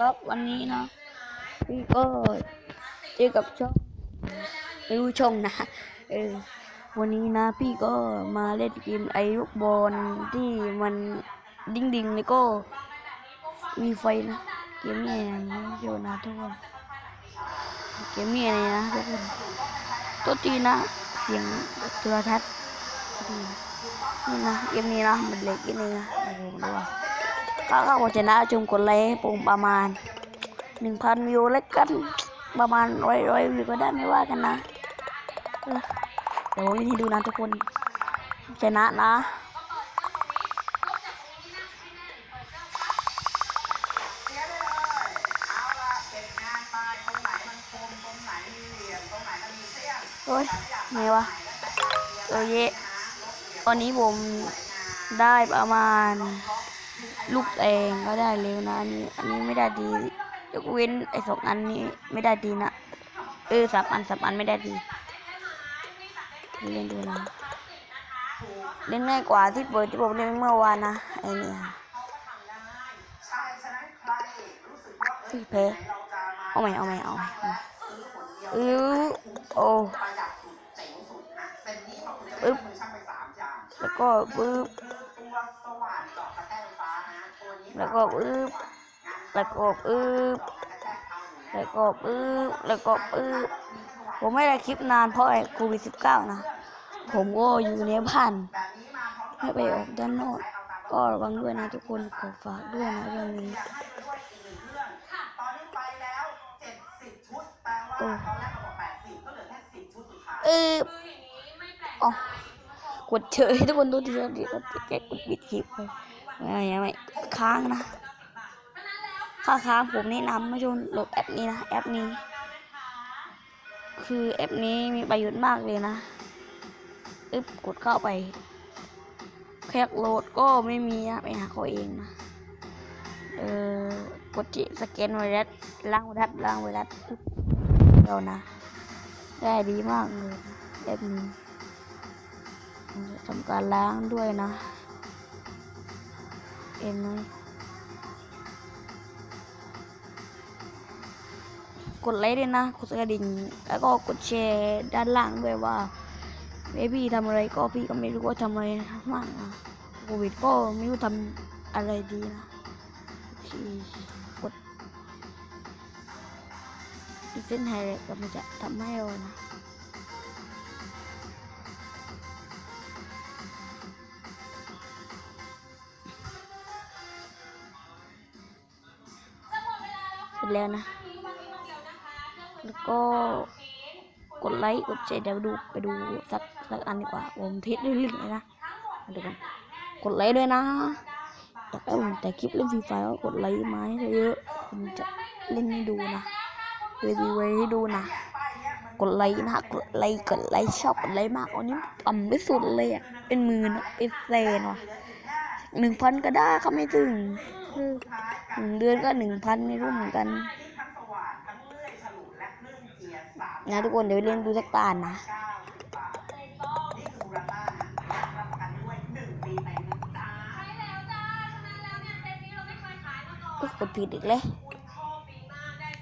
ครับวันนี้นะพี่ก็เจอกับช่องไม่รู้ช่องนะเออวันนี้นะพี่ก็มาเล่นเกมไอ้ลูกบอลที่มันดิ้งดิ้งๆแล้วก็มีไฟนะเกมนี้นะเดี๋ยวนะทุกคนเกมนี้นะทุกคนตัวตีนะเสียงโทรทัศน์ดีนี่นะเกมนี้นะมันเล็กนิดนึงนะโอ้โหดูว่า ก็ก็ชนะจงกดไลค์ผมประมาณหนึ่งพันวิวแล้วกันประมาณร้อยร้อยวิวก็ได้ไม่ว่ากันนะเดี๋ยวผมเล่นให้ดูนะทุกคนชนะนะโอ้ยไงวะเอเยตอนนี้ผมได้ประมาณ ลูกแองก็ได้เร็วนะ อันนี้ อันนี้ไม่ได้ดี ยกเว้นไอ้สองอันนี้ไม่ได้ดีนะ เออสามอันสามอันไม่ได้ดีเล่นดูนะเล่นง่ายกว่าที่เปิดที่ผมเล่นเมื่อวานนะไอ้เนี่ยพี่เพเอาใหม่เอาใหม่เอาใหม่เอาใหม่เออโอ้ปึ๊บแล้วก็ปึ๊บ แล้วก็ปึ๊บแล้วก็ปึ๊บแล้วก็ปึ๊บแล้วก็ปึ๊บผมไม่ได้คลิปนานเพราะไอ้โควิดสิบเก้านะ ผมก็อยู่ในบ้านไม่ไปออกด้านนอกก็ระวังด้วยนะทุกคนขอฝากด้วยนะเรื่องนี้โอ้เอออ๋อกดเฉยทุกคนดูทีเดียวดี๋ยวก็แกกดปิดคลิปไป ไม่ไม่ไม่ค้างนะค่าค้างผมแนะนำไม่ชนโหลดแอปนี้นะแอปนี้ คือแอปนี้มีประโยชน์มากเลยนะอึ๊บกดเข้าไปแค่โหลดก็ไม่มีนะไปหาเขาเองนะเออกดที่สแกนไวรัสล้างไวรัสล้างไวรัสอึ๊บเดียวนะได้ดีมากเลยแอปนี้ทำการล้างด้วยนะ เห็นไหมกดไลค์ด้วยนะ กดกระดิ่ง แล้วก็กดแชร์ด้านล่างด้วยว่าเบบี้ทำอะไรก็พี่ก็ไม่รู้ว่าทำอะไรมากนะโควิดก็ไม่รู้ทำอะไรดีนะที่กดอีเส้นไฮไลท์ก็มันจะทำให้เรานะ เสร็จแล้วนะ แล้วก็กดไลค์กดแชร์เดี๋ยวดูไปดูสักสักอันดีกว่าผมเทสเรื่อยๆเลยนะมาดูกันกดไลค์ด้วยนะอยากให้ผมแต่คลิปเล่นฟรีไฟก็กดไลค์มาให้เยอะๆผมจะเล่นให้ดูนะรีวิวไว้ให้ดูนะกดไลค์นะกดไลค์กดไลค์ชอบกดไลค์มากอันนี้ต่ำที่สุดเลยอะเป็นหมื่นะเป็นแสนว่ะหนึ่งพันก็ได้เขาไม่ถึง คือหนึ่งเดือนก็หนึ่งพันไม่รู้เหมือนกันนะทุกคนเดี๋ยวเล่นดูสักตานะอุ๊ยกดผิดอีกเลย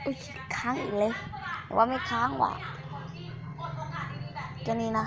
อุ้ยค้างอีกเลยแต่ว่าไม่ค้างว่ะจะนี่นะ